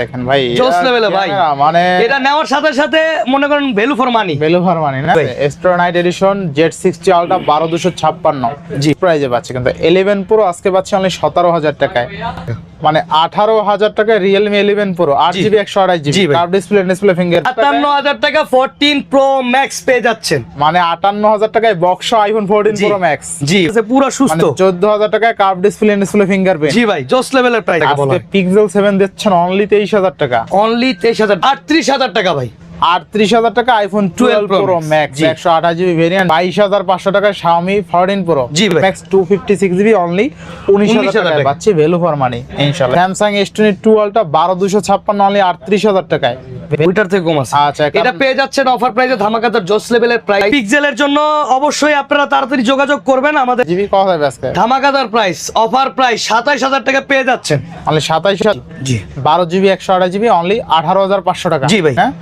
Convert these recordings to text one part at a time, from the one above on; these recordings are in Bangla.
দেখেন ভাই জোস লেভেলে ভাই। মানে এটা নেওয়ার সাথে সাথে মনে করেন value for money value for money না? এস্ট্রোনাইট এডিশন জেড সিক্সটি আলটা বারো দুশো ছাপ্পান্ন। জি। প্রাইজে পাচ্ছে কিন্তু। ইলেভেন প্রো আজকে পাচ্ছে অনলি সতেরো হাজার টাকায়। মানে আঠারো হাজার টাকা রিয়েলমি ইলেভেন প্রো আট জি। জিবি একশো আড়াই জি GB. Curve display display finger আটান্ন হাজার টাকা ফোরটিন প্রো ম্যাক্স পেয়ে যাচ্ছেন। মানে আটান্ন হাজার টাকায় box iPhone fourteen Pro Max জি। পুরো সুস্থ। মানে চোদ্দ হাজার টাকায় কার্ভ ডিসপ্লে ডিসপ্লে ফিঙ্গার জি ভাই জোস লেভেলের প্রাইস পিক্সেল সেভেন দিচ্ছেন অনলি তেইশ হাজার টাকা। অনলি তেইশ হাজার আটত্রিশ হাজার টাকা ভাই। আটত্রিশ হাজার টাকা আইফোন টুয়েলভ প্রো ম্যাক্স একশো আঠাশ জিবি ভেরিয়েন্ট বাইশ হাজার পাঁচশো টাকায় শাওমি ফোরটিন প্রো জি Max two fifty six GB only উনিশ হাজার টাকা। পাচ্ছি ভ্যালু ফর মানি ইনশাল্লাহ Samsung S twenty two Ultra বারো দুশো ছাপ্পান্ন অনলি আটত্রিশ হাজার টাকায়। ওইটার থেকে কম আছে। আচ্ছা, এটা পেয়ে যাচ্ছেন অফার প্রাইসে ধামাকাদার জোস লেভেলের প্রাইস পিক্সেলের জন্য অবশ্যই আপনারা তাড়াতাড়ি যোগাযোগ করবেন আমাদের জিবি কথা হবে আজকে? ধামাকাদার প্রাইস অফার প্রাইস সাতাইশ হাজার টাকা পেয়ে যাচ্ছেন। অনলি সাতাইশ জি। বারো জিবি একশো আঠাশ জিবি অনলি আঠারো হাজার পাঁচশো টাকা। জি ভাই। হ্যাঁ?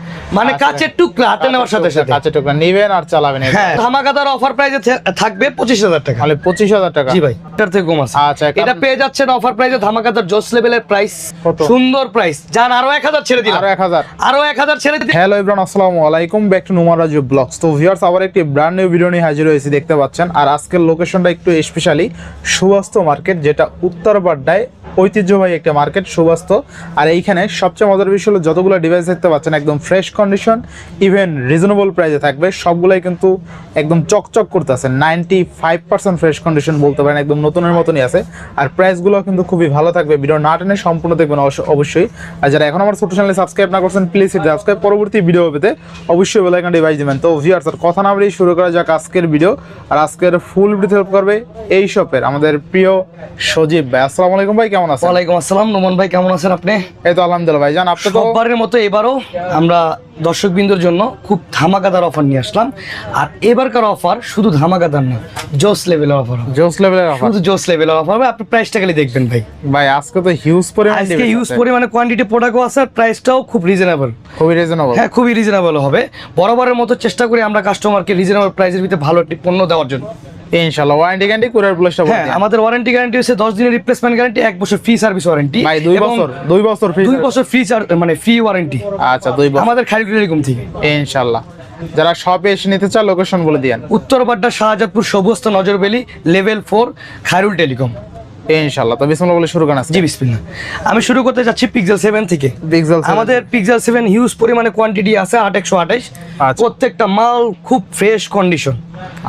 মানে আচ্ছা। টুকরা হাতে নেওয়ার সাথে সাথে। কাছে টুকরা নিবেন আর চালাবেন। হ্যাঁ। ধামাকাদার অফার প্রাইসে থাকবে পঁচিশ হাজার টাকা। অনলি পঁচিশ হাজার টাকা। জি ভাই এটার থেকে কম আছে। আচ্ছা, এটা পেয়ে যাচ্ছেন অফার প্রাইসে ধামাকাদার জোস লেভেলের প্রাইস কত? সুন্দর প্রাইস যান আরও এক হাজার ছেড়ে দিলাম। আরও এক হাজার। আরও এক হাজার ছেড়ে দিলাম। হ্যালো ইব্রান আসসালামু আলাইকুম। ব্যাক টু নুমার রাজু ব্লগস তো ভিউয়ার্স আবার একটি ব্র্যান্ড নিউ ভিডিও নিয়ে হাজির হয়েছি দেখতে পাচ্ছেন। আর আজকের লোকেশনটা একটু স্পেশালি সুবাস্ত মার্কেট যেটা উত্তর বাড্ডায় ঐতিহ্যবাহী একটা মার্কেট সুবাস্ত। আর এইখানে সবচেয়ে মজার বিষয় হলো যতগুলো ডিভাইস দেখতে পাচ্ছেন, একদম ফ্রেশ কন্ডিশন ইভেন রিজনেবল প্রাইসে থাকবে। সবগুলোই কিন্তু একদম চকচক করতেছে। Ninety five percent fresh condition বলতে পারেন, একদম নতুনের মতনই আছে। আর প্রাইসগুলো কিন্তু খুবই ভালো থাকবে। ভিডিও না টেনে সম্পূর্ণ দেখবেন অবশ্য- অবশ্যই। আর যারা এখন আমার ছোট চ্যানেলে সাবস্ক্রাইব না করছেন প্লিজ সাবস্ক্রাইব পরবর্তী ভিডিও পেতে অবশ্যই বেল আইকনটি বাজিয়ে দিবেন। তো ভিউয়ার্স আর কথা না বলেই শুরু করা যাক আজকের ভিডিও আর আজকের ফুল ভিডিও হেল্প করবে এই শপের আমাদের প্রিয় সজীব ভাই। আসসালামু আলাইকুম ভাই, কেমন আছেন? ওয়ালাইকুম আসসালাম। নোমান ভাই কেমন আছেন আপনি? এই তো আলহামদুলিল্লাহ ভাই জান আপনি তো সববারের মতো এবারও আমরা দর্শক বিন্দুর জন্য খুব ধামাকাদার অফার নিয়ে আসলাম। আর এবারকার অফার শুধু ধামাকাদার না জোস লেভেলের অফার জোস লেভেলের অফার শুধু জোস লেভেলের অফার হবে। আপনি প্রাইসটা খালি দেখবেন ভাই। ভাই আজকে তো হিউজ পরিমাণ আজকে আছে। পরিমাণে কোয়ান্টিটি প্রোডাক্টও আছে আর প্রাইসটাও খুব রিজনেবল খুবই রিজনেবল হ্যাঁ খুবই রিজনেবল হবে। বরাবরের মতো চেষ্টা করি আমরা কাস্টমারকে রিজনেবল প্রাইসের ভিতরে ভালো একটি পণ্য দেওয়ার জন্য। ইনশাআল্লাহ ওয়ারেন্টি গ্যারান্টি কুরিয়ার প্লাসটা হ্যাঁ আমাদের ওয়ারেন্টি গ্যারান্টি হচ্ছে দশ দিনের রিপ্লেসমেন্ট গ্যারান্টি এক বছর ফ্রি সার্ভিস ওয়ারেন্টি ভাই দুই বছর দুই বছর ফ্রি দুই বছর ফ্রি মানে ফ্রি ওয়ারেন্টি আচ্ছা দুই বছর। আমাদের খালি এরকম থেকে। ইনশাআল্লাহ। যারা শপে এসে নিতে চান লোকেশন বলে দিয়েন। উত্তর বাড্ডা শাহজাদপুর সবুস্ত নজরবেলি লেভেল ফোর খায়রুল টেলিকম ইনশাআল্লাহ। তো বিসমিল্লাহ বলে শুরু করেন জি বিসমিল্লাহ। আমি শুরু করতে যাচ্ছি পিক্সেল সেভেন থেকে। পিক্সেল আমাদের পিক্সেল সেভেন হিউজ পরিমাণে কোয়ান্টিটি আছে আট একশো আঠাশ। আচ্ছা। প্রত্যেকটা মাল খুব ফ্রেশ কন্ডিশন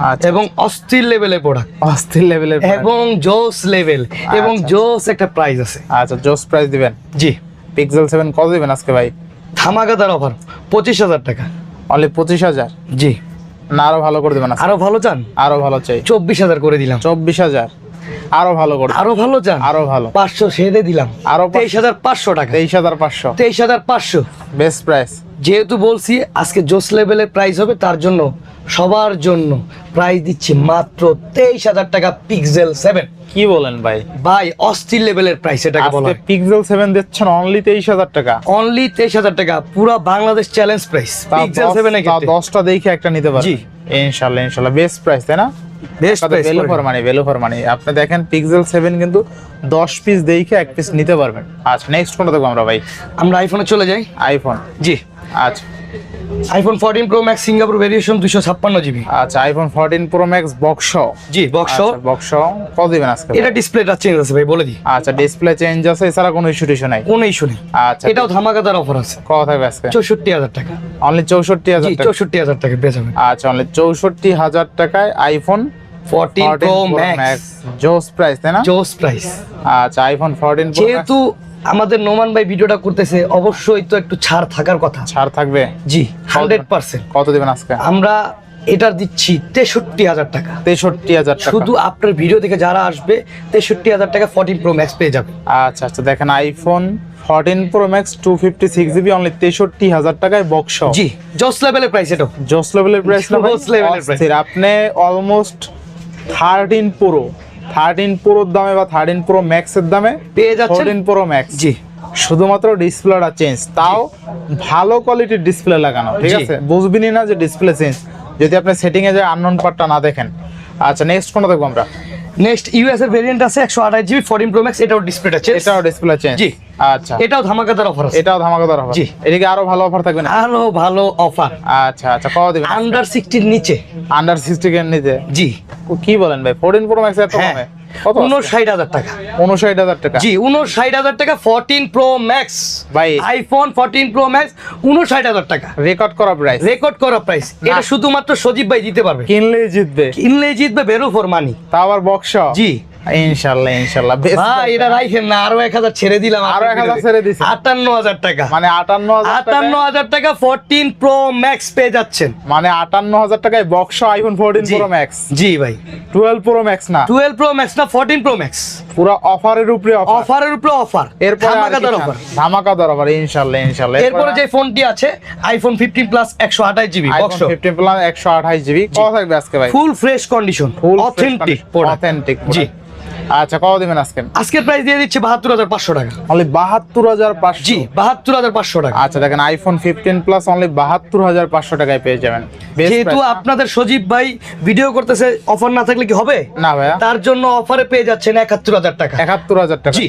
আচ্ছা। এবং অস্থির লেভেলের প্রোডাক্ট অস্থির লেভেলের এবং জোস লেভেল এবং জোস একটা প্রাইস আছে। আচ্ছা জোস প্রাইস দিবেন? জি। পিক্সেল সেভেন কত দিবেন আজকে ভাই? ধামাকাদার অফার পঁচিশ হাজার টাকা। অনলি পঁচিশ হাজার? জি। না আরও ভালো করে দিবেন? আরও ভালো চান? আরও ভালো চাই। চব্বিশ হাজার করে দিলাম। চব্বিশ হাজার? আরও ভালো করে আরও ভালো চান? আরও ভালো। পাঁচশো সেরে দিলাম। আরও তেইশ হাজার পাঁচশো টাকা। তেইশ হাজার পাঁচশো। তেইশ হাজার পাঁচশো। Best price. যেহেতু বলছি আজকে জোস লেভেলের প্রাইস হবে তার জন্য সবার জন্য প্রাইস দিচ্ছি মাত্র তেইশ হাজার টাকা পিক্সেল সেভেন কি বলেন ভাই? ভাই অস্থির লেভেলের প্রাইস এটাকে বলা পিক্সেল সেভেন দিচ্ছেন অনলি তেইশ হাজার টাকা। অনলি তেইশ হাজার টাকা পুরা বাংলাদেশ চ্যালেঞ্জ প্রাইস পিক্সেল সেভেনের তা ক্ষেত্রে। দশটা দেখে একটা নিতে পারেন জি। ইনশাল্লাহ ইনশাল্লাহ। বেস্ট প্রাইস তাই না? Best price value for money value for money আপনি দেখেন পিক্সেল সেভেন কিন্তু দশ পিস দেখে এক পিস নিতে পারবেন। আচ্ছা নেক্সট কোনটা দেখব আমরা ভাই। আমরা আইফোনে চলে যাই। আইফোন জি। আচ্ছা। IPhone fourteen Pro Max Singapore variation দুশো ছাপ্পান্ন জিবি আচ্ছা iPhone fourteen Pro Max box জি বক্স বক্স কত দিবেন আজকে এটা ডিসপ্লেটা চেঞ্জ আছে ভাই বলে দিই। আচ্ছা ডিসপ্লে চেঞ্জ আছে এছাড়া কোনো ইস্যু টিস্যু নাই? কোনো ইস্যু নেই। আচ্ছা। এটাও ধামাকাদার অফার আছে। কত থাকবে আজকে? চৌষট্টি হাজার টাকা। অনলি চৌষট্টি হাজার জি টাকা। চৌষট্টি হাজার টাকা পেয়ে যাবেন আচ্ছা অনলি চৌষট্টি হাজার টাকায় আইফোন ফোরটিন প্রো ম্যাক্স জোস প্রাইস তাই না? জোস প্রাইস আচ্ছা আইফোন ফোরটিন প্রো যেহেতু আমাদের নোমান ভাই ভিডিওটা করতেছে অবশ্যই তো একটু ছাড় থাকার কথা। ছাড় থাকবে? জি। Hundred percent. কত দিবেন আজকে? আমরা এটার দিচ্ছি তেষট্টি হাজার টাকা। তেষট্টি হাজার টাকা। শুধু আপনার ভিডিও দেখে যারা আসবে তেষট্টি হাজার টাকা ফোরটিন প্রো ম্যাক্স পেয়ে যাবে। আচ্ছা আচ্ছা দেখেন iPhone fourteen Pro Max two fifty six GB only তেষট্টি হাজার টাকায় বক্স জি জোস লেভেলের প্রাইস এটাও। জোস লেভেলের প্রাইস জোস level এর price। আপনি অলমোস্ট থার্টিন প্রো থার্টিন প্রোর দামে বা থার্টিন প্রো ম্যাক্সের দামে পেয়ে যাচ্ছেন। প্রো ম্যাক্স জি। শুধুমাত্র ডিসপ্লেটা চেঞ্জ তাও ভালো কোয়ালিটির ডিসপ্লে লাগানো ঠিক আছে? বুঝবিনি না যে ডিসপ্লে চেঞ্জ যদি আপনি সেটিং এ যায় আননোন পার্টটা না দেখেন। আচ্ছা নেক্সট কোনটা দেখব আমরা? নেক্সট ইউএস এর ভেরিয়েন্ট আছে একশো আঠাশ জিবি ফোরটিন প্রো ম্যাক্স এটাও ডিসপ্লেটা চেঞ্জ এটাও ডিসপ্লে চেঞ্জ জি। আচ্ছা। এটাও ধামাকাদার অফার আছে। এটাও ধামাকাদার অফার জি। এদিকে আরও ভালো অফার থাকবে না? আরও ভালো অফার আচ্ছা আচ্ছা কত দিবেন আন্ডার সিক্সটির নিচে। আন্ডার সিক্সটি কেন নিতে জি কি বলেন ভাই? ফোরটিন প্রো ম্যাক্স এত কমে। উনষাট হাজার টাকা। উনষাট হাজার টাকা। জি উনষাট হাজার টাকা ফোরটিন প্রো ম্যাক্স ভাই। আইফোন ফোরটিন প্রো ম্যাক্স উনষাট হাজার টাকা। রেকর্ড করা প্রাইস রেকর্ড করা প্রাইস এটা শুধুমাত্র সজীব ভাই দিতে পারবে। কিনলেই জিতবে। কিনলে জিতবে বেরো ফর মানি তা আবার বক্স জি। ভাই এটা না আরও ছেড়ে দিলাম আরও ছেড়ে দিছি। টাকা। মানে টাকা প্রো ম্যাক্স পেয়ে যাচ্ছেন। মানে আটান্ন হাজার টাকায় বক্স আইফোন ফোরটিন জি। প্রো ম্যাক্স জি ভাই। টুয়েলভ প্রো ম্যাক্স না? টুয়েলভ প্রো ম্যাক্স না ফোরটিন প্রো ম্যাক্স পুরো অফারের উপরে অফার অফারের উপরে অফার এরপরে ধামাকাদার অফার ধামাকাদার অফার ইনশাল্লাহ ইনশাল্লাহ। এরপরে যে ফোনটি আছে আইফোন ফিফটিন প্লাস একশো আঠাশ জিবি বক্স ফিফটিন প্লাস একশো আঠাশ জিবি কত থাকবে আজকে ভাই? Full fresh condition authentic authentic জি। আচ্ছা কত দিবেন আজকে? আজকের প্রাইস দিয়ে দিচ্ছি বাহাত্তর হাজার পাঁচশো টাকা। অনলি বাহাত্তর হাজার পাঁচশো? জি বাহাত্তর হাজার পাঁচশো টাকা। আচ্ছা দেখেন আইফোন ফিফটিন প্লাস অনলি বাহাত্তর হাজার পাঁচশো টাকায় পেয়ে যাবেন। যেহেতু আপনাদের সজীব ভাই ভিডিও করতেছে অফার না থাকলে কি হবে? না ভাইয়া। তার জন্য অফারে পেয়ে যাচ্ছেন একাত্তর হাজার টাকা। একাত্তর হাজার টাকা। জি।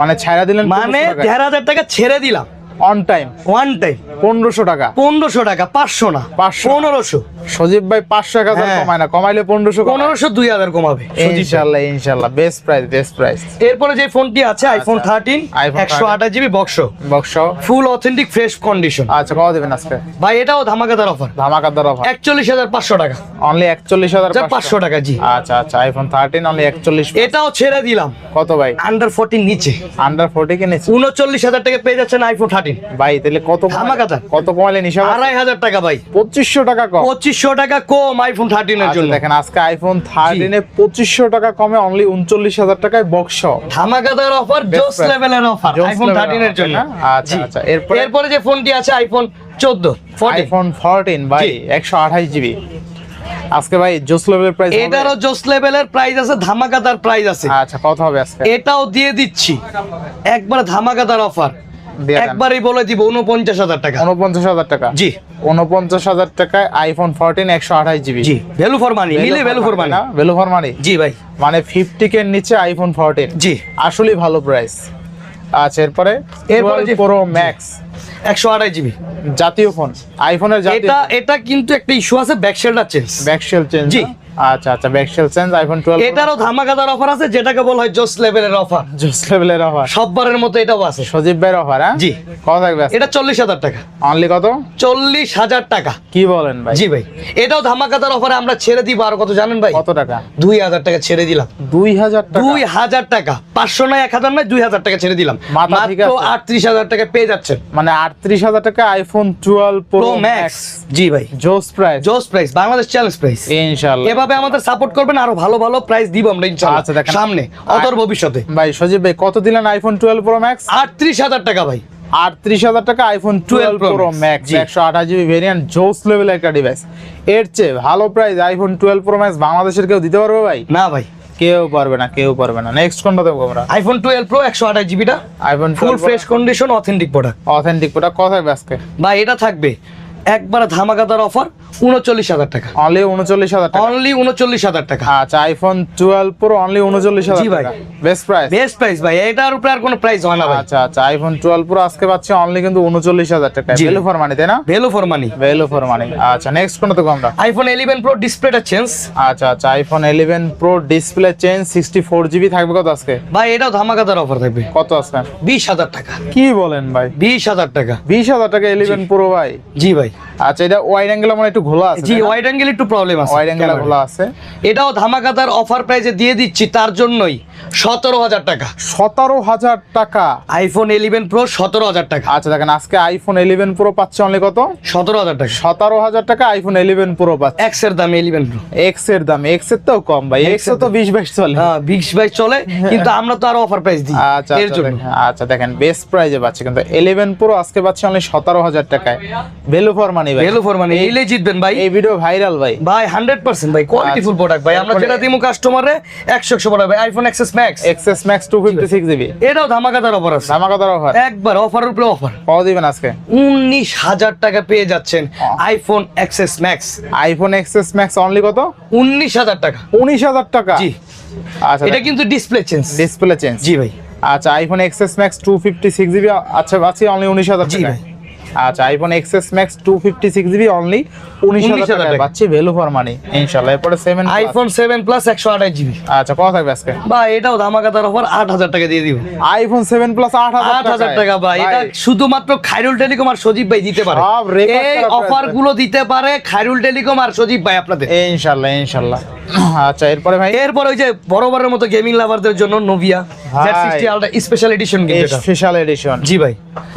মানে ছাইরা দিলেন মানে দেড় হাজার টাকা ছেড়ে দিলাম। অন টাইম ওয়ান টাইম পনেরোশো টাকা। পনেরোশো টাকা পাঁচশো না 500 পনেরোশো। সজীব ভাই পাঁচশো এক হাজার হ্যাঁ। কমায় না কমাইলে পনেরোশো পনেরোশো দুই হাজার কমাবে। ইনশাল্লাহ ইনশাল্লাহ বেস্ট প্রাইস বেস্ট প্রাইস এরপরে যে ফোনটি আছে আইফোন থার্টিন iPhone একশো আঠাশ GB box box full authentic fresh condition আচ্ছা কত দেবেন আজকে। ভাই এটাও ধামাকাদার অফার ধামাকাদার অফার একচল্লিশ হাজার পাঁচশো টাকা। অনলি একচল্লিশ হাজার যা পাঁচশো। টাকা জি। আচ্ছা আচ্ছা আইফোন থার্টিন অনলি একচল্লিশ এটাও ছেড়ে দিলাম। কত ভাই? আন্ডার ফোরটিন নিচে। আন্ডার ফোর্টি কিনেছি উনচল্লিশ হাজার টাকা পেয়ে যাচ্ছেন আইফোন থার্টিন ভাই তাহলে কত ধামাকাদার। কত আড়াই হাজার টাকা ভাই। পঁচিশশো টাকা কম। পঁচিশশো টাকা কম আইফোন থার্টিনের আচ্ছা, জন্য। দেখেন আজকে আইফোন থার্টিনে পঁচিশশো টাকা কমে অনলি উনচল্লিশ হাজার টাকায় বক্স ধামাকাদার অফার জোস লেভেলের অফার আইফোন থার্টিনের জন্য। আচ্ছা, আচ্ছা, এরপরে- এরপরে যে ফোনটি আছে আইফোন চোদ্দ আইফোন ফোরটিন ভাই একশো আঠাশ জিবি আজকে ভাই জোস লেভেলের প্রাইস এটারও জোস লেভেলের প্রাইস আছে ধামাকাদার প্রাইস আছে। আচ্ছা কত হবে আজকে? এটাও দিয়ে দিচ্ছি। একবার ধামাকাদার অফার। একবারই বলে দিব উনপঞ্চাশ হাজার টাকা। উনপঞ্চাশ হাজার টাকা। জি। উনপঞ্চাশ হাজার টাকায় আইফোন ফোরটিন একশো আঠাশ জিবি জি ভ্যালু ফর মানি নিলে value for money value for money জি ভাই। মানে ফিফটি কে নিচে আইফোন ফোরটিন জি। আসলেই ভালো প্রাইস আচ্ছা এরপরে? এরপরে যে- প্রো ম্যাক্স একশো আড়াই জিবি জাতীয় ফোন আইফোনের এটা এটা কিন্তু একটা ইস্যু আছে ব্যাকশেলটা চেঞ্জ ব্যাকশেল চেঞ্জ জি। আচ্ছা আচ্ছা চেঞ্জ আইফোন টুয়েলভ এটারও ধামাকাদার অফার আছে যেটাকে বলা হয় জোস লেভেলের অফার জোস লেভেলের অফার সববারের মতো এটাও আছে। সজীব ভাইয়ের অফার হ্যাঁ? জি। কত থাকবে? এটা চল্লিশ হাজার টাকা। অনলি কত? চল্লিশ হাজার টাকা। কি বলেন ভাই? জি ভাই। এটাও ধামাকাদার অফারে আমরা ছেড়ে দিব আর কত জানেন ভাই? কত টাকা? দুই হাজার টাকা ছেড়ে দিলাম। দুই হাজার টাকা? দুই হাজার টাকা। পাঁচশো নয় এক হাজার নয় দুই হাজার টাকা ছেড়ে দিলাম। মাথা ঠিক মাত্র আছে। আটত্রিশ হাজার টাকা পেয়ে যাচ্ছেন। মানে আটত্রিশ হাজার টাকা iPhone twelve Pro Pro Max Max জি ভাই। জোস প্রাইস জোস প্রাইস বাংলাদেশ চ্যালেঞ্জ প্রাইস ইনশাআল্লাহ। এভাবে আমাদের সাপোর্ট করবেন আরও ভালো ভালো প্রাইস দিব আমরা ইনশাআল্লাহ আচ্ছা, দেখেন। সামনে অতর ভবিষ্যতে। ভাই সজীব ভাই কত দিলেন আইফোন টুয়েলভ প্রো ম্যাক্স আটত্রিশ হাজার টাকা ভাই। আটত্রিশ হাজার টাকা আইফোন 12 টুয়েলভ প্রো ম্যাক্স। একশো আঠাশ জিবি ভেরিয়েন্ট জোস লেভেলের একটা ডিভাইস এর চেয়ে ভালো price iPhone twelve Pro Max বাংলাদেশের কেউ দিতে পারবে ভাই? না ভাই। কেউ পারবে না কেউ পারবে না। নেক্সট কোনটা দেবো আমরা? আইফোন টুয়েলভ প্রো একশো আঠাশ জিবিটা iPhone full fresh condition authentic product authentic কত থাকবে আজকে ভাই এটা থাকবে। একবার ধামাকাদার অফার উনচল্লিশ হাজার টাকা। অনলি উনচল্লিশ হাজার টাকা। অনলি উনচল্লিশ হাজার টাকা। আচ্ছা আইফোন টুয়েলভ প্রো অনলি উনচল্লিশ হাজার ভাই। বেস্ট প্রাইস বেস্ট প্রাইস ভাই এটার উপরে আর কোনো প্রাইস হয় না আচ্ছা আচ্ছা আইফোন টুয়েলভ প্রো আজকে পাচ্ছি অনলি কিন্তু উনচল্লিশ হাজার টাকা। ভ্যালু ফর মানি তাই না? Value for money value for money আচ্ছা নেক্সট কোনটা আমরা? আইফোন ইলেভেন প্রো ডিসপ্লেটা চেঞ্জ আচ্ছা আচ্ছা iPhone eleven Pro display change sixty four GB থাকবে কত আজকে? ভাই এটাও ধামাকাদার অফার থাকবে। কত আজকে? বিশ হাজার টাকা। কি বলেন ভাই? বিশ হাজার টাকা। বিশ হাজার টাকা ইলেভেন প্রো ভাই। জি ভাই। আচ্ছা এটা ওয়াইড অ্যাঙ্গেল আমার একটু ঘোলা আছে জি ওয়াইড অ্যাঙ্গেল একটু প্রবলেম আছে ওয়াইড অ্যাঙ্গেল ঘোলা আছে। এটাও ধামাকাদার অফার প্রাইসে দিয়ে দিচ্ছি তার জন্যই সতেরো হাজার টাকা। সতেরো হাজার টাকা। আইফোন ইলেভেন প্রো সতেরো হাজার টাকা। আচ্ছা দেখেন আজকে আইফোন ইলেভেন প্রো পাচ্ছে অনলি কত? সতেরো হাজার টাকা। সতেরো হাজার টাকা আইফোন ইলেভেন প্রো পাচ্ছে। এক্সের দাম ইলেভেন প্রো এক্সের দাম এক্সের তো কম ভাই এক্স তো বিশ বাইশ চলে। হ্যাঁ বিশ বাইশ চলে কিন্তু আমরা তো আরও অফার প্রাইস দিই আচ্ছা এর আচ্ছা জন্য। দেখেন, আচ্ছা দেখেন বেস্ট প্রাইজে পাচ্ছে কিন্তু ইলেভেন প্রো আজকে পাচ্ছে অনলি সতেরো হাজার টাকায়। ভ্যালু ফর মানি ভাই ভ্যালু ফর মানে এইলে জিতবেন ভাই। এই ভিডিও ভাইরাল ভাই। ভাই কোয়ালিটিফুল প্রোডাক্ট ভাই আমরা যেটা দিমু কাস্টমারে একশো একশো প্রোডাক্ট ভাই। IPhone XS max XS GB এটাও ধামাকাদার অফার আছে। ধামাকাদার অফার একবার অফার উপরে অফার দিবেন আজকে। টাকা পেয়ে যাচ্ছেন iPhone Max iPhone XS Max only কত? উনিশ হাজার টাকা। উনিশ হাজার টাকা? জি। আচ্ছা এটা কিন্তু ডিসপ্লে চেঞ্জ ডিসপ্লে চেঞ্জ জি ভাই। আচ্ছা iPhone XS Max two fifty six GB আচ্ছা আছে অনলি উনিশ হাজার টাকা। আচ্ছা iPhone XS Max two fifty six GB only উনিশ 19,000 হাজার টাকা। পাচ্ছি ভ্যালু ফর মানি ইনশাল্লাহ এরপরে সেভেন আইফোন সেভেন প্লাস একশো আঠাশ জিবি আচ্ছা কত থাকবে আজকে? বা এটাও ধামাকাতার অফার আট হাজার টাকা দিয়ে দিব। আইফোন সেভেন প্লাস আট আট হাজার টাকা ভাই। এটা শুধুমাত্র খাইরুল টেলিকম আর সজীব ভাই দিতে পারে। এই অফারগুলো দিতে পারে খাইরুল টেলিকম আর সজীব ভাই আপনাদের। ইনশাল্লাহ ইনশাল্লাহ আচ্ছা এরপরে ভাই? এরপর ওই যে মতো গেমিং লাভারদের জন্য নোভিয়া আলট্রা স্পেশাল এডিশন কিন্তু এটা স্পেশাল এডিশন জি ভাই।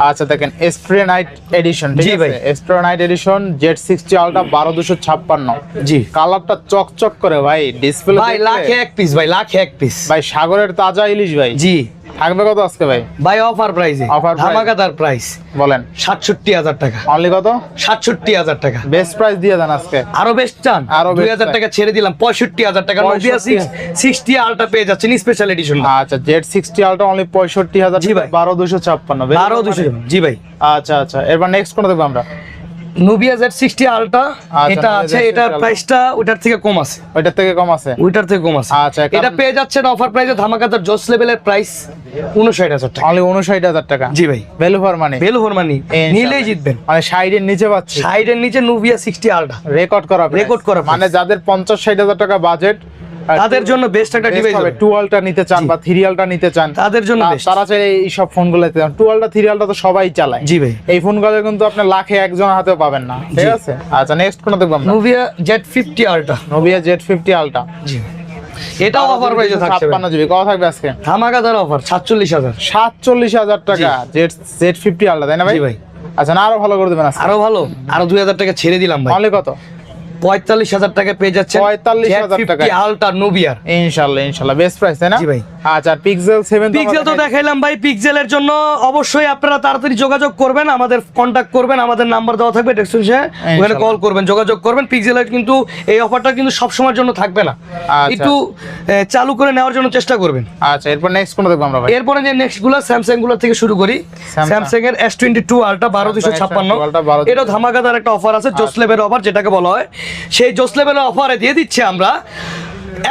আচ্ছা দেখেন এসপ্রেনাইট এডিশন জি ভাই। এসপ্রেনাইট এডিশন জেড সিক্সটি আলটা বারো দুশো ছাপ্পান্ন। জি। কালারটা চকচক করে ভাই ডিসপ্লে ভাই লাখে এক পিস ভাই লাখে এক পিস ভাই সাগরের তাজা ইলিশ ভাই। জি। থাকবে কত আজকে ভাই? ভাই অফার প্রাইসে price। ধামাকাদার প্রাইস বলেন। সাতষট্টি হাজার টাকা। অনলি কত? সাতষট্টি হাজার টাকা। বেস্ট প্রাইস দিয়ে দেন আজকে। আরও বেস্ট চান? আরও দুই best হাজার চাই। টাকা ছেড়ে দিলাম পঁয়ষট্টি হাজার টাকা। নোভিয়া 65 সিক্সটি আলটা পেয়ে যাচ্ছেন স্পেশাল এডিশন আচ্ছা জেড সিক্সটি আলটা অনলি পঁয়ষট্টি হাজার জি ভাই। বারো দুশো ছাপ্পান্ন বারো দুশো জি ভাই। আচ্ছা আচ্ছা। এরপর নেক্সট কোনটা দেখব আমরা? নোভিয়া জেড সিক্সটি আলটা আচ্ছা, এটা আছে এটার প্রাইসটা ওটার থেকে কম আছে। থেকে কম আছে? ওইটার থেকে কম আছে। আচ্ছা, এটা পেয়ে যাচ্ছেন অফার প্রাইসে ধামাকাদার জোস লেভেলের প্রাইস উনষাট হাজার টাকা। অনলি উনষাট হাজার টাকা? জি ভাই। ভ্যালু ফর মানি নিলেই জিতবেন। মানে সাইডের নিচে পাচ্ছি। সাইডের নিচে নুভিয়া সিক্সটি আলটা রেকর্ড করা। Record করা মানে যাদের পঞ্চাশ ষাট হাজার টাকা বাজেট তাদের জন্য বেস্ট একটা ডিভাইস হবে টুয়েলটা নিতে চান বা থ্রিয়ালটা নিতে চান তাদের জন্য তারা চাইলে এই সব ফোনগুলো নিতে চান টুয়েলটা থ্রিয়ালটা তো সবাই চালায়। জি ভাই। এই ফোনগুলো কিন্তু আপনি লাখে একজন হাতেও পাবেন না ঠিক আছে? আচ্ছা নেক্সট কোনটা দেখব আমরা। Nubia Z fifty ultra Nubia Z fifty ultra জি। এটাও অফার প্রাইসে থাকছে ছাপ্পান্ন জিবি কত থাকবে আজকে? ধামাকাদার অফার সাতচল্লিশ হাজার। সাতচল্লিশ হাজার টাকা জেড জেড ফিফটি আলটা তাই না ভাই? জি ভাই। আচ্ছা না আরও ভালো করে দেবেন আজকে। আরও ভালো আরও দুই হাজার টাকা ছেড়ে দিলাম ভাই। অনলি কত? পঁয়তাল্লিশ হাজার টাকা পেয়ে যাচ্ছে পঁয়তাল্লিশ হাজার টাকা আলটা নুবিয়ার ইনশাল্লাহ ইনশাল্লাহ। বেস্ট প্রাইস তাই না? জি ভাই। আচ্ছা পিক্সেল সেভেন পিক্সেল তো দেখাইলাম ভাই পিক্সেলের জন্য অবশ্যই আপনারা তাড়াতাড়ি যোগাযোগ করবেন আমাদের কন্ট্যাক্ট করবেন আমাদের নাম্বার দেওয়া থাকবে ডেসক্রিপশনে ওখানে কল করবেন যোগাযোগ করবেন। পিক্সেলের কিন্তু এই অফারটা কিন্তু সব সময়ের জন্য থাকবে না। আচ্ছা। একটু চালু করে নেওয়ার জন্য চেষ্টা করবেন। আচ্ছা এরপর নেক্সট কোনটা দেখব আমরা ভাই? এরপরে যে নেক্সটগুলো স্যামসাংগুলো থেকে শুরু করি। স্যামসাং এর এস টোয়েন্টি টু আলটা বারো দুশো ছাপ্পান্ন। S22 Ultra 12 এটা ধামাকাদার একটা অফার আছে জোস লেভেল অফার যেটাকে বলা হয়। সেই জোস লেভেলের অফারে দিয়ে দিচ্ছে আমরা।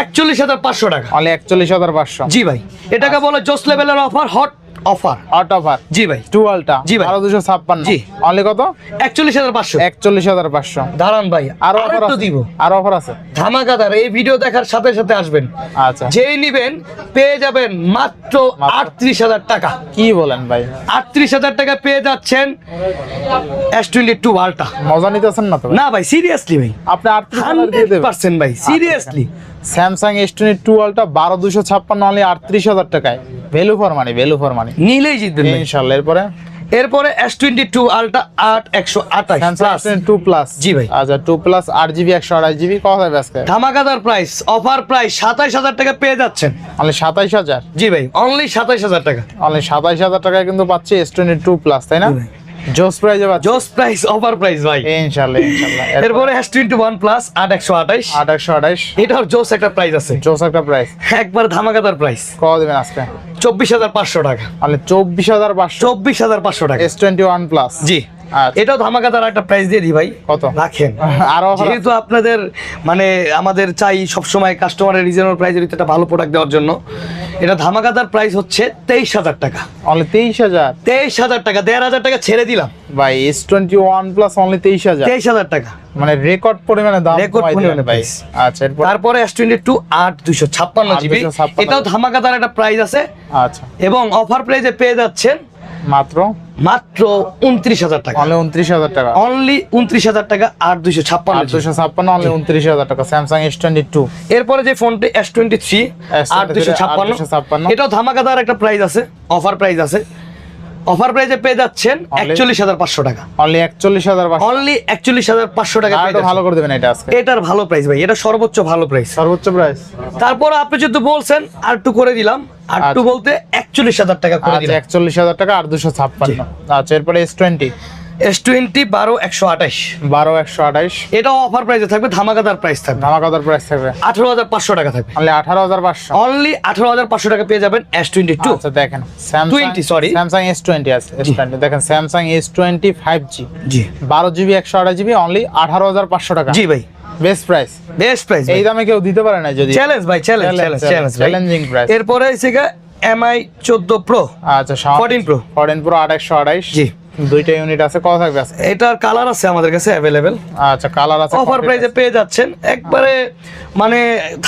একচল্লিশ হাজার পাঁচশো টাকা। অনলি একচল্লিশ হাজার পাঁচশো। জি ভাই এটাকে বলে জোস লেভেলের offer hot offer. Out offer. জি ভাই টুয়েলটা জি ভাই। বারো দুশো ছাপ্পান্ন। জি। অনলি কত? একচল্লিশ হাজার পাঁচশো। একচল্লিশ হাজার পাঁচশো। দাঁড়ান ভাই আরও আরও অফার একটু দিব। আরও অফার আছে? ধামাকাদার এই ভিডিও দেখার সাথে সাথে আসবেন। আচ্ছা। যেই নিবেন পেয়ে যাবেন মাত্র। আটত্রিশ হাজার টাকা। কি বলেন ভাই? আটত্রিশ হাজার টাকা পেয়ে যাচ্ছেন এস টোয়েন্টি টু আলটা মজা নিতেছেন না তো ভাই? না ভাই সিরিয়াসলি ভাই। আপনি আটত্রিশ পার্সেন্ট ভাই সিরিয়াসলি স্যামসাং এস টোয়েন্টি টুয়েলটা বারো দুশো ছাপ্পান্ন অনলি আটত্রিশ হাজার টাকায়। Value for money value for money নিলেই জিতবেন ইনশাল্লাহ এরপরে? এরপরে এস টোয়েন্টি টু আলটা আট একশো আঠাশ টু প্লাস জি ভাই। আচ্ছা টু প্লাস আট জিবি একশো আঠাশ জিবি কত আজকে? ধামাকাদার প্রাইস অফার প্রাইস সাতাইশ হাজার টাকা পেয়ে যাচ্ছেন। অনলি সাতাইশ হাজার? জি ভাই অনলি সাতাইশ হাজার টাকা। অনলি সাতাইশ হাজার টাকায় কিন্তু পাচ্ছি এস টোয়েন্টি টু প্লাস তাই না। জোস প্রাইস পাচ্ছি। জোস প্রাইস ওভার প্রাইস ভাই। ইনশাআল্লাহ ইনশাআল্লাহ এরপরে এস টোয়েন্টি ওয়ান প্লাস আট একশো আঠাইশ। আট একশো আঠাইশ। এটার জোস একটা প্রাইস আছে। জোস একটা প্রাইস একবার ধামাকাদার প্রাইস কত দিবেন আজকে? চব্বিশ হাজার পাঁচশো টাকা। মানে চব্বিশ হাজার পাঁচশো। চব্বিশ হাজার পাঁচশো টাকা। এস টোয়েন্টি ওয়ান প্লাস জি। এটাও ধামাকাদার একটা প্রাইস দিয়ে দিই ভাই। কত? রাখেন। আরও যেহেতু আপনাদের মানে আমাদের চাই সবসময় কাস্টমারের রিজনেবল প্রাইসের ভিতরে একটা ভালো প্রোডাক্ট দেওয়ার জন্য এটা ধামাকাদার প্রাইস হচ্ছে তেইশ হাজার টাকা। অনলি তেইশ হাজার? তেইশ হাজার টাকা দেড় হাজার টাকা ছেড়ে দিলাম। ভাই S twenty one plus only তেইশ হাজার। তেইশ হাজার টাকা। মানে রেকর্ড পরিমাণে দাম দিলেন পরিমাণে ভাই। আচ্ছা তারপরে এস টোয়েন্টি টু আট দুশো ছাপ্পান্ন জিবি। 8,256 এটাও ধামাকাদার একটা প্রাইস আছে। আচ্ছা। এবং অফার প্রাইসে পেয়ে যাচ্ছেন মাত্র? মাত্র উনত্রিশ হাজার টাকা। অনলি উনত্রিশ হাজার টাকা। অনলি উনত্রিশ হাজার টাকা আট দুশো ছাপ্পান্ন আট দুশো ছাপ্পান্ন অনলি উনত্রিশ হাজার টাকা স্যামসাং এস টোয়েন্টি টু এরপরে যে ফোনটি এস টোয়েন্টি থ্রি আট দুশো ছাপ্পান্ন 8,256 এটাও ধামাকাদার একটা প্রাইস আছে অফার প্রাইস আছে। অফার প্রাইসে পেয়ে যাচ্ছেন একচল্লিশ হাজার পাঁচশো টাকা। অনলি একচল্লিশ হাজার অনলি একচল্লিশ হাজার পাঁচশো টাকা ভালো করে দেবেন এটা আজকে। এটার ভালো প্রাইস ভাই এটা সর্বোচ্চ ভালো প্রাইস সর্বোচ্চ প্রাইস তারপর আপনি যদি বলছেন আর একটু করে দিলাম আর একটু আচ্ছা। বলতে একচল্লিশ হাজার টাকা করে আচ্ছা দিলাম। একচল্লিশ হাজার টাকা আর দুশো ছাপ্পান্ন। আচ্ছা এরপরে এস টোয়েন্টি এস টোয়েন্টি বারো একশো আঠাশ। বারো একশো আঠাইশ এটাও অফার প্রাইসে থাকবে ধামাকাদার প্রাইস থাকবে। ধামাকাদার প্রাইস থাকবে। আঠারো হাজার পাঁচশো টাকা থাকবে। অনলি আঠারো হাজার পাঁচশো। অনলি আঠারো হাজার পাঁচশো টাকা পেয়ে যাবেন এস টোয়েন্টি টু দেখেন Samsung 20 sorry। Samsung S twenty আছে এস টোয়েন্টি দেখেন Samsung S twenty five G জি। বারো জিবি একশো আঠাশ জিবি অনলি আঠারো হাজার পাঁচশো টাকা। জি ভাই। বেস্ট প্রাইস বেস্ট প্রাইস এই দামে কেউ দিতে পারে না যদি চ্যালেঞ্জ ভাই চ্যালেঞ্জ চ্যালেঞ্জ price. এরপরে হচ্ছে এমআই চোদ্দ প্রো আচ্ছা 14 Pro। ফোরটিন প্রো আঠাইশশো আঠাইশ জি। দুইটা ইউনিট আছে কত থাকবে এটার কালার আছে আমাদের কাছে অ্যাভেলেবেল আচ্ছা কালার আছে অফার প্রাইসে পেয়ে যাচ্ছেন। একবারে মানে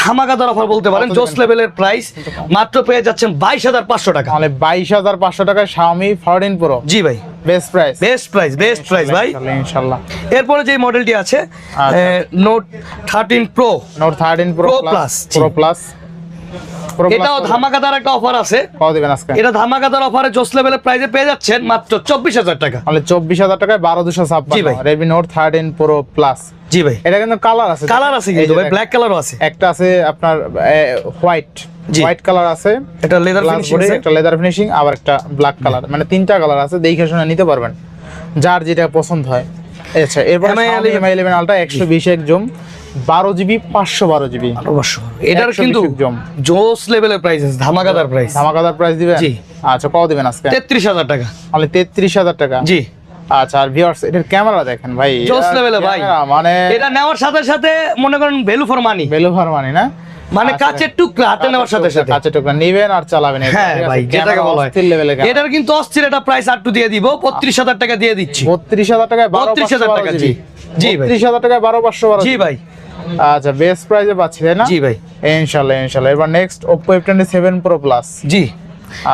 ধামাকাদার অফার বলতে পারেন জোস লেভেলের প্রাইস মাত্র পেয়ে যাচ্ছেন বাইশ হাজার পাঁচশো টাকা। তাহলে বাইশ হাজার পাঁচশো টাকায় Xiaomi ফোরটিন প্রো জি ভাই। Best price best price best price ভাই। ইনশাল্লাহ এরপরে যে মডেলটি আছে। Note thirteen Pro Note thirteen Pro Pro plus Pro plus এটাও ধামাকাদার একটা অফার আছে। কত এটা ধামাকাদার অফারে জোস লেভেলের প্রাইসে পেয়ে যাচ্ছেন মাত্র চব্বিশ হাজার টাকা। তাহলে চব্বিশ হাজার টাকায় বারো দুশো ছাপ্পান্ন। Redmi Note thirteen Pro plus জি ভাই। এটা কিন্তু কালার আছে। কালার আছে কিন্তু যে ভাই দেখেন। ব্ল্যাক কালারও আছে। একটা আছে আপনার হোয়াইট। হোয়াইট কালার আছে। এটা লেদার ফিনিশিং একটা লেদার ফিনিশিং আবার একটা ব্ল্যাক কালার মানে তিনটা কালার আছে দেখে শুনে নিতে পারবেন। যার যেটা পছন্দ হয়। আচ্ছা এরপর এমআই ইলেভেন আলট্রা একশো বিশ এক জুম বারো জিবি পাঁচশো বারো জিবি। এটার কিন্তু জম। জোস লেভেলের প্রাইস আছে ধামাকাদার প্রাইস ধামাকাদার প্রাইস দিবেন জি। আচ্ছা কত দিবেন আজকে? তেত্রিশ হাজার টাকা। তাহলে তেত্রিশ হাজার টাকা? জি। আচ্ছা আর ভিউয়ার্স এটার ক্যামেরা দেখেন ভাই। জোস লেভেলে ভাই। মানে এটা নেওয়ার সাথে সাথে মনে করেন value for money value for money না? মানে। কাচের টুকরা হাতে নেওয়ার সাথে সাথে। কাছে টুকরা নিবেন আর চালাবেন হ্যাঁ ভাই যেটাকে বলা হয়। এটার কিন্তু অস্থির একটা প্রাইস আটটু দিয়ে দিব বত্রিশ হাজার টাকা দিয়ে দিচ্ছি। বত্রিশ হাজার টাকায় বারো 32,000 টাকা, জি। জি ভাই। টাকায় জি ভাই। আচ্ছা বেস্ট প্রাইসে পাচ্ছি তাই না? জি ভাই। ইনশাল্লাহ ইনশাল্লাহ। এবার next twenty seven Pro plus জি।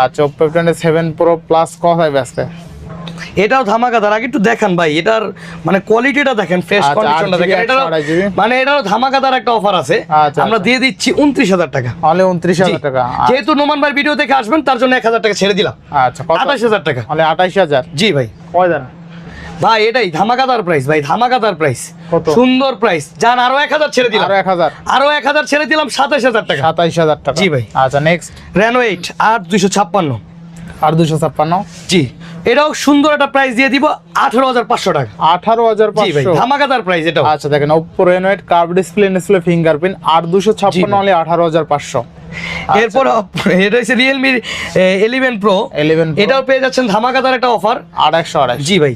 আচ্ছা টোয়েন্টি সেভেন প্রো প্লাস কথায় ব্যস্ত। এটাও ধামাকাদার আগে একটু দেখেন ভাই এটার মানে কোয়ালিটিটা দেখেন ফ্রেশ আচ্ছা, কন্ডিশনটা দেখেন। এটারও 128 GB মানে এটারও ধামাকাদার একটা অফার আছে। আচ্ছা, আমরা আচ্ছা। দিয়ে দিচ্ছি উনত্রিশ হাজার টাকা। তাহলে উনত্রিশ হাজার টাকা যেহেতু নোমান ভাই ভিডিও দেখে আসবেন তার জন্য এক হাজার টাকা ছেড়ে দিলাম। আচ্ছা আঠাশ হাজার টাকা। তাহলে আঠাইশ হাজার? জি ভাই। কয় দেন ভাই এটাই ধামাকাদার প্রাইস ভাই ধামাকাদার প্রাইস কত? সুন্দর প্রাইস যান আরও এক হাজার ছেড়ে দিলাম। আরও এক হাজার। আরও এক হাজার ছেড়ে দিলাম সাতাশ হাজার টাকা। সাতাইশ হাজার টাকা। জি ভাই। আচ্ছা নেক্সট রেনো এইট আট দুইশো ছাপ্পান্ন। ছাপ্পান্ন? জি। এটাও সুন্দর একটা প্রাইস দিয়ে দিব আঠারো হাজার পাঁচশো টাকা। আঠারো হাজার পাঁচশো। ধামাকাদার প্রাইস এটা আচ্ছা দেখেন Oppo Reno eight curve display display fingerprint আর দুশো ছাপ্পান্ন। হলে আঠারো হাজার পাঁচশো। এরপর এটা হচ্ছে রিয়েলমি ইলেভেন প্রো ইলেভেন এটাও পেয়ে যাচ্ছেন ধামাকাদার একটা অফার আড়াইশ। জি ভাই।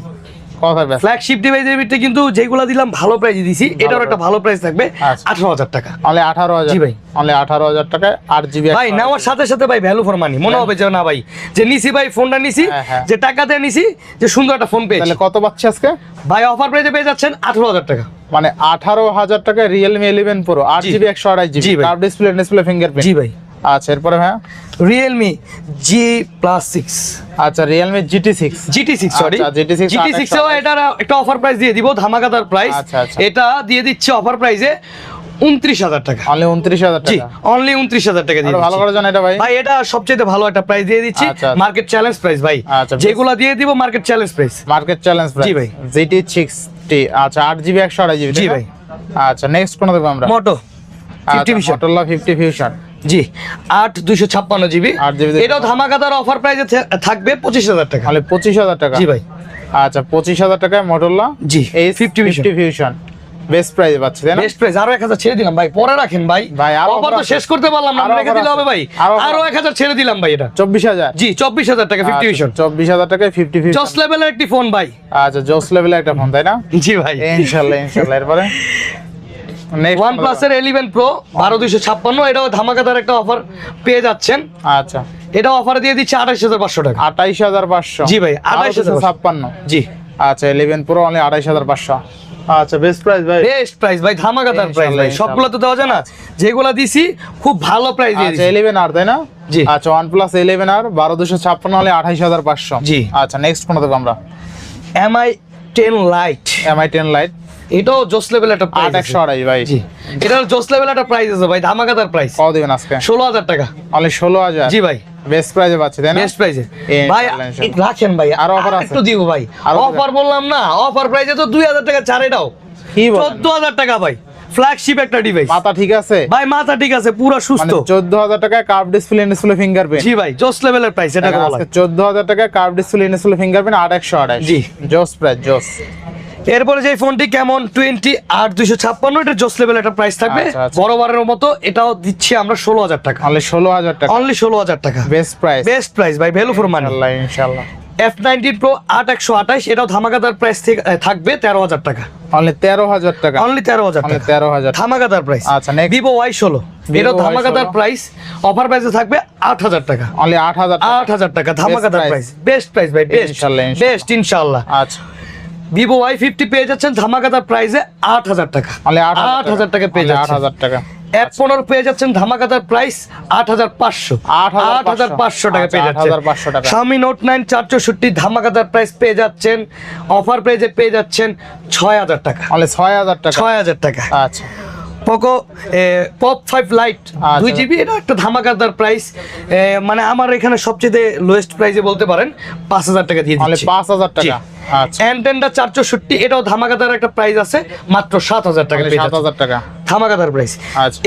ফ্ল্যাগশিপ ডিভাইসের ভিতরে কিন্তু যেগুলো দিলাম ভালো প্রাইস দিছি। এটাও একটা ভালো প্রাইস থাকবে আচ্ছা। আঠারো হাজার টাকা। অনলি আঠারো হাজার জি ভাই। অনলি আঠারো হাজার টাকায় আট জিবি ভাই নেওয়ার সাথে সাথে ভাই ভ্যালু ফর মানি মনে হবে যে না ভাই যে নিছি ভাই ফোনটা নিছি হ্যাঁ, হ্যাঁ। যে টাকা দিয়ে নিছি যে সুন্দর একটা ফোন পেয়েছি। তাহলে কত পাচ্ছি আজকে? ভাই অফার প্রাইসে পেয়ে যাচ্ছেন আঠারো হাজার টাকা। মানে আঠারো হাজার টাকায় রিয়েলমি ইলেভেন প্রো আট। জিবি একশো আড়াইশ জি জিবি। ডিসপ্লে ডিসপ্লে ফিঙ্গারপ্রিন্ট জি ভাই। আচ্ছা এরপরে ভাই রিয়েলমি জি প্লাস সিক্স আচ্ছা Realme GT six GT six sorry আচ্ছা, GT6 জিটি সিক্স এও এটার একটা অফার প্রাইস দিয়ে দিব ধামাকাদার প্রাইস আচ্ছা, আচ্ছা। এটা দিয়ে দিচ্ছে অফার প্রাইসে উনত্রিশ হাজার টাকা। অনলি উনত্রিশ হাজার টাকা। অনলি উনত্রিশ হাজার টাকা দিয়ে ভালো। করে জানো এটা ভাই। ভাই এটা সবচেয়ে ভালো একটা প্রাইস দিয়ে দিচ্ছি। মার্কেট চ্যালেঞ্জ প্রাইস ভাই। আচ্ছা। যেগুলো দিয়ে দিব market challenge price market challenge price জি ভাই। জিটি সিক্সটি আচ্ছা আট জিবি একশো আড়াই জিবি জি ভাই। আচ্ছা নেক্সট কোন দেখব আমরা? Moto fifty vision Motorola fifty fusion জি আট দুইশো ছাপ্পান্ন জিবি 8 GB এটাও ধামাকাদার অফার প্রাইসে থাকবে পঁচিশ হাজার টাকা। তাহলে পঁচিশ হাজার টাকা। জি ভাই। আচ্ছা পঁচিশ হাজার টাকায় মোটরলা জি, এই 50 ফিফটি ফিউশন বেস্ট প্রাইস পাচ্ছি তাই না? বেস্ট প্রাইস আরও এক হাজার ছেড়ে দিলাম ভাই পরে রাখেন ভাই। ভাই, আরও অফার তো শেষ করতে পারলাম না রেখে দিলে হবে ভাই। আরও offer আরও এক হাজার ছেড়ে দিলাম ভাই এটা। চব্বিশ হাজার। জি চব্বিশ হাজার টাকা ফিফটি ভিশন চব্বিশ হাজার টাকায় ফিফটি ফিউশন জস লেভেলের একটি ফোন ভাই। আচ্ছা জোস লেভেলের একটা ফোন তাই না? জি ভাই। ইনশাল্লাহ এরপরে? ওয়ান প্লাসের ইলেভেন প্রো বারো দুইশো ছাপ্পান্ন এটাও ধামাকাদার একটা অফার পেয়ে যাচ্ছেন। আচ্ছা। এটা অফার দিয়ে দিচ্ছে আঠাশ হাজার পাঁচশো টাকা। আঠাইশ হাজার পাঁচশো। জি ভাই, 28,500 ছাপ্পান্ন। জি। আচ্ছা ইলেভেন প্রো অনলি আঠাইশ হাজার পাঁচশো। আচ্ছা বেস্ট প্রাইস ভাই। বেস্ট প্রাইস ভাই ধামাকাদার প্রাইস ভাই। সবগুলো তো দেওয়া যায় না। যেগুলো দিছি খুব ভালো প্রাইস দিয়ে ইলেভেন আর তাই না? জি। আচ্ছা ওয়ান প্লাস ইলেভেন আর বারো দুশো ছাপ্পান্ন হলে আঠাইশ হাজার পাঁচশো। জি। আচ্ছা নেক্সট কোন দেবো আমরা? MI ten lite MI ten lite এটাও জোস লেভেল একটা প্রাইস আড়াই ভাই। জি। এটার জোস লেভেল একটা প্রাইস আছে ভাই ধামাকাদার প্রাইস কত দিবেন আজকে? ষোলো হাজার টাকা। অনলি ষোলো হাজার? জি ভাই। বেস্ট প্রাইসে পাচ্ছি তাই না? বেস্ট প্রাইসে ভাই রাখেন ভাই আরও offer আছে? একটু দিব ভাই। অফার বললাম না অফার প্রাইসে তো দুই হাজার টাকা ছাড় এটাও কি বলেন? চোদ্দ হাজার টাকা ভাই। ফ্ল্যাগশিপ একটা ডিভাইস মাথা ঠিক আছে? ভাই মাথা ঠিক আছে পুরো সুস্থ। মানে চোদ্দ হাজার টাকায় কার্ভ ডিসপ্লে ডিসপ্লে ফিঙ্গারপ্রিন্ট জি ভাই জোস লেভেলের প্রাইস এটাকে বলা হয়। চোদ্দ হাজার টাকায় কার্ভ ডিসপ্লে ডিসপ্লে ফিঙ্গারপ্রিন্ট আট একশো আড়াই। জি। জোস প্রাইস জোস। এরপরে যে ফোনটি কেমন? টোয়েন্টি আট দুইশো ছাপ্পান্ন এটা জোস লেভেল একটা প্রাইস থাকবে। আচ্ছা, আচ্ছা। মতো এটাও দিচ্ছি আমরা ষোলো হাজার টাকা। অনলি ষোলো হাজার টাকা। অনলি ষোলো হাজার টাকা। বেস্ট প্রাইস বেস্ট প্রাইস ভাই ভ্যালু ফর মানি ইনশাল্লাহ ইনশাল্লাহ। এফ নাইনটিন প্রো আট একশো আঠাশ এটাও ধামাকাদার প্রাইস থেকে থাকবে তেরো হাজার টাকা। অনলি তেরো হাজার টাকা। অনলি তেরো হাজার টাকা। তেরো হাজার ধামাকাদার প্রাইস আচ্ছা, next. ভিভো ওয়াই ষোলো। এটাও Vivo Y16 ধামাকাদার প্রাইস অফার প্রাইসে থাকবে আট হাজার টাকা। অনলি আট হাজার আট হাজার টাকা ধামাকাদার প্রাইস বেস্ট প্রাইস ভাই বেস্ট ইনশাল্লাহ। বেস্ট ইনশাল্লাহ। আচ্ছা। ভিভো ওয়াই ফিফটি পেয়ে যাচ্ছেন ধামাকাদার প্রাইসে আট হাজার টাকা। আট হাজার টাকা। পেয়ে আট হাজার টাকা। পনেরো পেয়ে যাচ্ছেন ধামাকাদার প্রাইস আট হাজার পাঁচশো। 8,500 আট হাজার পাঁচশো টাকা পেয়ে যাচ্ছেন। স্বামী নোট নাইন চার চৌষট্টি ধামাকাদার প্রাইস পেয়ে যাচ্ছেন অফার প্রাইসে পেয়ে যাচ্ছেন ছয় হাজার টাকা। ছয় হাজার টাকা। ছয় হাজার টাকা। আচ্ছা। Poco Pop five lite. দুই জিবি এটা একটা ধামাকাদার প্রাইস মানে আমার এখানে সবচেয়ে লোয়েস্ট প্রাইসে বলতে পারেন পাঁচ হাজার টাকা দিয়ে দিচ্ছি। পাঁচ হাজার টাকা। আচ্ছা। অ্যান্টেনটা এটাও ধামাকাদার একটা প্রাইস আছে মাত্র সাত হাজার টাকা সাত হাজার টাকা। ধামাকাদার প্রাইস।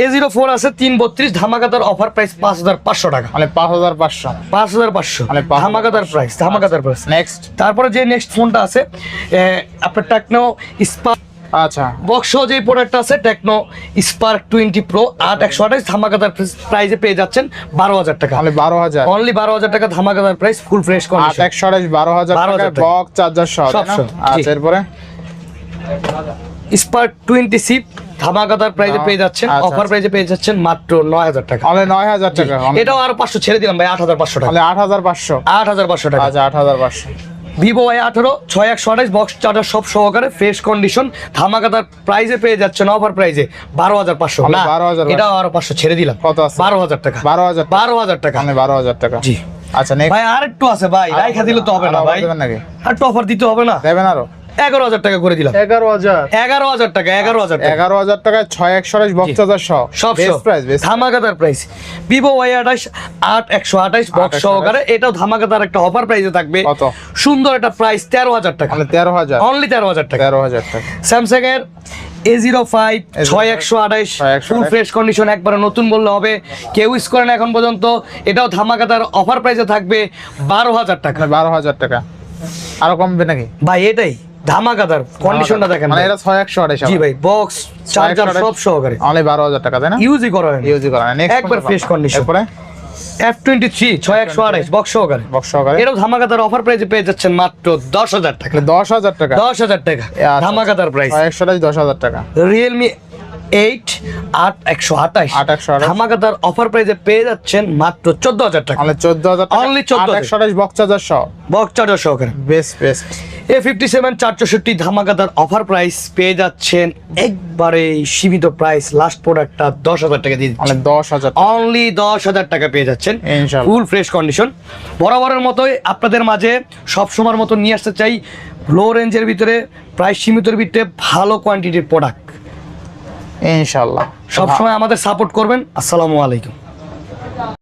এ জিরো ফোর আছে তিন বত্রিশ ধামাকাদার অফার প্রাইস পাঁচ হাজার পাঁচশো টাকা। অনলি পাঁচ হাজার পাঁচশো। পাঁচ হাজার পাঁচশো। মানে ধামাকাদার প্রাইস ধামাকাদার প্রাইস নেক্সট তারপরে যে নেক্সট ফোনটা আছে আপনার টেকনো আচ্ছা। বক্স যে প্রোডাক্ট আছে টেকনো স্পার্ক টোয়েন্টি প্রো আট একশো আঠাশ ধামাকাদার প্রাইসে পেয়ে যাচ্ছেন বারো হাজার টাকা। অনলি বারো হাজার। অনলি বারো হাজার টাকা ধামাকাদার প্রাইস ফুল ফ্রেশ আট কন্ডিশন একশো আঠাশ বারো হাজার 12,000 টাকা টাকা। বক্স চার্জার সহ। আচ্ছা এরপরে? স্পার্ক টোয়েন্টি সিপ ধামাকাদার প্রাইসে আচ্ছা, পেয়ে যাচ্ছেন আচ্ছা, অফার প্রাইসে পেয়ে যাচ্ছেন মাত্র নয় হাজার টাকা। অনলি নয় হাজার টাকা এটাও আরও পাঁচশো ছেড়ে দিলাম ভাই আট হাজার পাঁচশো টাকা। আট হাজার পাঁচশো। আট হাজার পাঁচশো টাকা। আচ্ছা আট হাজার পাঁচশো। ভিভো ওয়াই আঠারো ছয় একশো আঠাশ বক্স চার্জার সব সহকারে ফ্রেশ কন্ডিশন ধামাকাদার প্রাইজে পেয়ে যাচ্ছেন অফার প্রাইজে বারো হাজার পাঁচশো। না 12,000 এটাও আরও পাঁচশো ছেড়ে দিলাম। কত আছে? বারো হাজার টাকা। বারো হাজার বারো হাজার টাকা। বারো হাজার টাকা। জি। আচ্ছা ভাই আর একটু আছে ভাই। রাইখা দিলে তো হবে না ভাই। আর একটু অফার দিতে হবে না। দেবেন আরও? এগারো হাজার টাকা করে দিলাম। এগারো হাজার। এগারো হাজার টাকা এগারো হাজার এগারো হাজার টাকায় ছয় একশো আঠাশ বক্স। চার্জার সহ সব। প্রাইস ধামাকাদার প্রাইস ভিভো ওয়াই আঠাশ আট একশো আঠাশ বক্স সহকারে। এটাও ধামাকাদার একটা অফার প্রাইসে থাকবে। সুন্দর একটা প্রাইস তেরো হাজার টাকা। তেরো হাজার। অনলি তেরো হাজার টাকা। তেরো হাজার টাকা। স্যামসাং এর এ জিরো ফাইভ ছয় একশো আঠাইশ 6128 ফুল ফ্রেশ কন্ডিশন একবারে নতুন বললে হবে। কেউ ইউজ করেন এখন পর্যন্ত। এটাও ধামাকাদার অফার প্রাইসে থাকবে বারো হাজার টাকা। বারো হাজার টাকা। আরও কমবে নাকি? ভাই এটাই। ধামাকাদার কন্ডিশনটা দেখেন মানে। এটা ছয় একশো আঠাশ জি ভাই বক্স চার্জার সব সহকারে। অনলি বারো হাজার টাকা তাই না? ইউজই করা হয় ইউজ করা নেক্সট একবার fresh condition। এরপরে? এফ টোয়েন্টি থ্রি ছয় একশো আঠাইশ বক্স সহকারে। বক্স সহকারে। এটাও ধামাকাদার অফার প্রাইসে পেয়ে যাচ্ছেন মাত্র দশ হাজার টাকা। তাহলে দশ হাজার টাকা। দশ হাজার টাকা। আচ্ছা। ধামাকাদার প্রাইস ছয় একশো আঠাশ দশ হাজার টাকা। রিয়েলমি এইট আট একশো আঠাশ 8128 ধামাকাদার অফার প্রাইসে পেয়ে যাচ্ছেন মাত্র চোদ্দ হাজার টাকা। অনলি চোদ্দ হাজার Only 14,000 একশো আঠাশ বক্স চার্জার সহ। বক্স চার্জার সহকারে। Best best A fifty seven চার চৌষট্টি ধামাকাদার অফার প্রাইস পেয়ে যাচ্ছেন একবারে সীমিত প্রাইস লাস্ট প্রোডাক্টটা দশ হাজার টাকা দিয়ে অনলি দশ হাজার অনলি দশ হাজার টাকা পেয়ে যাচ্ছেন। ফুল ফ্রেশ কন্ডিশন বরাবরের মতোই আপনাদের মাঝে সব সময়ের মতো নিয়ে আসতে চাই লো রেঞ্জের ভিতরে প্রাইস সীমিতর ভিতরে ভালো কোয়ান্টিটির প্রোডাক্ট ইনশাল্লাহ। সবসময় আমাদের সাপোর্ট করবেন। আসসালামু আলাইকুম।